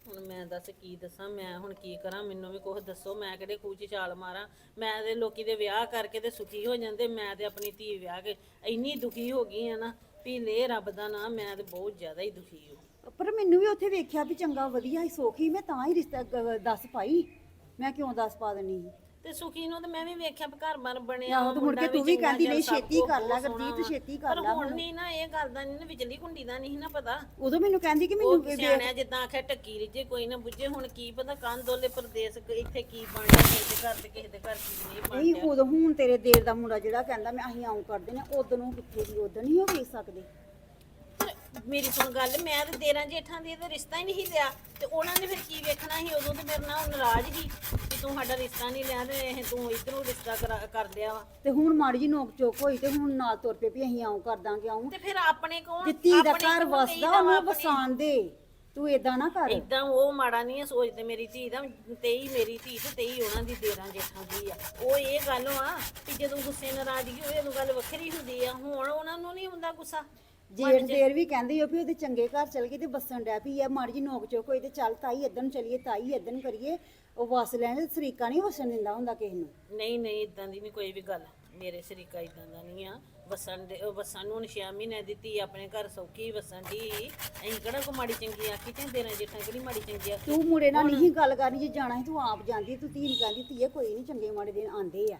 ਹੁਣ ਮੈਂ ਦੱਸ ਕੀ ਦੱਸਾਂ ਮੈਂ ਹੁਣ ਕੀ ਕਰਾਂ ਮੈਨੂੰ ਵੀ ਕੁਝ ਦੱਸੋ ਮੈਂ ਕਿਹੜੇ ਖੂਹ 'ਚ ਛਾਲ ਮਾਰਾਂ ਮੈਂ ਤੇ ਲੋਕੀ ਦੇ ਵਿਆਹ ਕਰਕੇ ਤੇ ਸੁਖੀ ਹੋ ਜਾਂਦੇ ਮੈਂ ਤੇ ਆਪਣੀ ਧੀ ਵਿਆਹ ਕੇ ਇੰਨੀ ਦੁਖੀ ਹੋ ਗਈ ਆ ਨਾ। ਵੀ ਲੈ ਰੱਬ ਦਾ ਨਾਮ, ਮੈਂ ਤੇ ਬਹੁਤ ਜ਼ਿਆਦਾ ਹੀ ਦੁਖੀ ਹਾਂ ਪਰ ਮੈਨੂੰ ਵੀ ਉੱਥੇ ਵੇਖਿਆ ਵੀ ਚੰਗਾ, ਵਧੀਆ ਹੀ ਸੋਖੀ, ਮੈਂ ਤਾਂ ਹੀ ਰਿਸ਼ਤਾ ਗ- ਦੱਸ ਪਾਈ ਮੈਂ ਕਿਉਂ ਦੱਸ ਪਾ ਦੇਣੀ ਸੀ? ਤੇ ਸੁਖੀ ਨੂੰ ਤੇ ਮੈਂ ਵੀ ਵੇਖਿਆ ਵੀ ਘਰ ਬਾਰ ਬਣਿਆ ਆਹੋ ਤੇ ਮੁੜ ਮੁੰਡਾ ਕੇ ਤੂੰ ਵੀ ਚੰਗਾ ਕਹਿੰਦੀ ਜਿਹਾ, ਨਹੀਂ ਸਭ ਛੇਤੀ ਕਰ ਲੈ ਬਹੁਤ ਸੋਹਣਾ ਗੁਰਜੀਤ, ਵਾ। ਛੇਤੀ ਕਰ ਪਰ ਲੈ ਹੁਣ ਹੁਣ। ਨਹੀਂ ਨਾ ਇਹ ਗੱਲ ਦਾ ਨਹੀਂ ਨਾ ਕੁੰਡੀ ਦਾ ਨਹੀਂ ਨਾ ਪਤਾ ਉਦੋਂ ਮੈਨੂੰ ਕਹਿੰਦੀ ਕਿ ਉਹ ਮੈਨੂੰ ਵੇ- ਸਿਆਣਿਆ ਜਿੱਦਾਂ ਆਖਿਆ ਟੱਕੀ ਰਿਜੇ ਕੋਈ ਨਾ ਬੁੱਝੇ ਹੁਣ ਕੀ ਪਤਾ ਕੰਦੋਲੇ ਪ੍ਰਦੇਸ਼ ਕ- ਇੱਥੇ ਕੀ ਬਣਦਾ ਕਿਸੇ ਦੇ ਘਰ ਤੇ ਕਿਸੇ ਦੇ ਘਰ ਕੀ ਨਹੀਂ ਨਹੀਂ ਬਣਦਾ ਉਦੋਂ ਹੁਣ ਤੇਰੇ ਦੇਰ ਦਾ ਮੁੰਡਾ ਜਿਹੜਾ ਕਹਿੰਦਾ ਮੈਂ ਅਸੀਂ ਆਉਂ ਕਰਦੇ ਨੇ ਉਦੋਂ ਨੂੰ ਕਿੱਥੇ ਦੀ ਉਦੋਂ ਨਹੀਂ ਉਹ ਵੇਖ ਸਕਦੇ ਮੇਰੀ ਸੁਣ ਗੱਲ ਮੈਂ ਤੇ ਦੇਰਾਂ ਜੇਠਾਂ ਦੀ ਤੇ ਰਿਸ਼ਤਾ ਹੀ ਨਹੀਂ ਲਿਆ। ਤੇ ਉਹਨਾਂ ਨੇ ਫਿਰ ਕੀ ਵੇਖਣਾ ਸੀ? ਉਦੋਂ ਤੇ ਮੇਰੇ ਨਾਲ ਨਾਰਾਜ਼ ਸੀ ਕਿ ਤੂੰ ਸਾਡਾ ਰਿਸ਼ਤਾ ਨਹੀਂ ਲਿਆ ਤੇ ਇਹ ਤੂੰ ਇਧਰੋਂ ਰਿਸ਼ਤਾ ਕਰਾ- ਕਰ ਲਿਆ ਵਾ। ਤੇ ਹੁਣ ਮਾੜੀ ਜੀ ਨੋਕ ਚੋਕ ਹੋਈ ਤੇ ਹੁਣ ਨਾਲ ਤੁਰ ਪਏ ਵੀ ਅਸੀਂ ਆਉਂ ਕਰ ਦਾਂਗੇ ਆਉਂ। ਤੇ ਫਿਰ ਆਪਣੇ ਕੋਲ ਜਿੱਤੀ ਦਾ ਘਰ ਵਸਦਾ ਉਹਨੂੰ ਵਸਾਣ ਦੇ। ਤੂੰ ਏਦਾਂ ਨਾ ਕਰ। ਇਦਾਂ ਉਹ ਮਾੜਾ ਨਹੀਂ ਹੈ ਸੋਚਦੇ ਮੇਰੀ ਧੀ ਦਾ ਤੇਈ ਮੇਰੀ ਧੀ ਤੇ ਤੇਈ ਉਹਨਾਂ ਦੀ ਦੇਰਾਂ ਜੇਠਾਂ ਦੀ ਆ। ਉਹ ਇਹ ਗੱਲ ਆ ਕਿ ਜਦੋਂ ਗੁੱਸੇ ਨਾਰਾਜ਼ਗੀ ਹੋਏ ਉਦੋਂ ਗੱਲ ਵੱਖਰੀ ਹੁੰਦੀ ਆ। ਹੁਣ ਉਹਨਾਂ ਨੂੰ ਨਹੀਂ ਹੁੰਦਾ ਗੁੱਸਾ। ਜੇਠ ਦੇਰ ਵੀ ਕਹਿੰਦੀ ਹੋ ਵੀ ਉਹਦੇ ਚੰਗੇ ਘਰ ਚਲ ਗਈ ਤੇ ਬੱਸਣ ਡੈ ਪਈ ਆ। ਮਾੜੀ ਜੀ ਨੋਕ ਚੋਕ ਹੋਈ ਤੇ ਚੱਲ ਤਾਈ ਇਦਾਂ ਨੂੰ ਚਲੀਏ ਤਾਈ ਇਦਾਂ ਨੂੰ ਕਰੀਏ। ਉਹ ਵਸ ਲੈਣ ਸਰੀਕਾ ਨਹੀਂ ਵਸਣ ਦਿੰਦਾ ਹੁੰਦਾ ਕਿਸੇ ਨੂੰ। ਨਹੀਂ ਨਹੀਂ ਇਦਾਂ ਦੀ ਨਹੀਂ ਕੋਈ ਵੀ ਗੱਲ ਮੇਰੇ ਸ਼ਰੀਕਾ ਇਦਾਂ ਦਾ ਨਹੀਂ ਆ। ਵਸਣ ਦੇ ਉਹ ਵਸਣ ਨੂੰ ਹੁਣ ਛੇ ਮਹੀਨੇ ਦਿੱਤੀ ਆਪਣੇ ਘਰ ਸੌਖੀ ਵਸਣ ਦੀ। ਅਸੀਂ ਕਿਹੜਾ ਕੋ ਮਾੜੀ ਚੰਗੀ ਆਖੀ ਤੇ ਦੇਣਾ ਜੇਠਾਂ ਕਿਹੜੀ ਮਾੜੀ ਚੰਗੀ ਆ ਤੂੰ ਮੁੰਡੇ ਨਾਲ ਨਹੀਂ ਗੱਲ ਕਰਨੀ ਜੇ ਜਾਣਾ ਸੀ ਤੂੰ ਆਪ ਜਾਂਦੀ ਤੂੰ ਧੀ ਨੂੰ ਕਹਿੰਦੀ ਧੀਏ ਕੋਈ ਨਹੀਂ ਚੰਗੇ ਮਾੜੇ ਦਿਨ ਆਂਦੇ ਆ।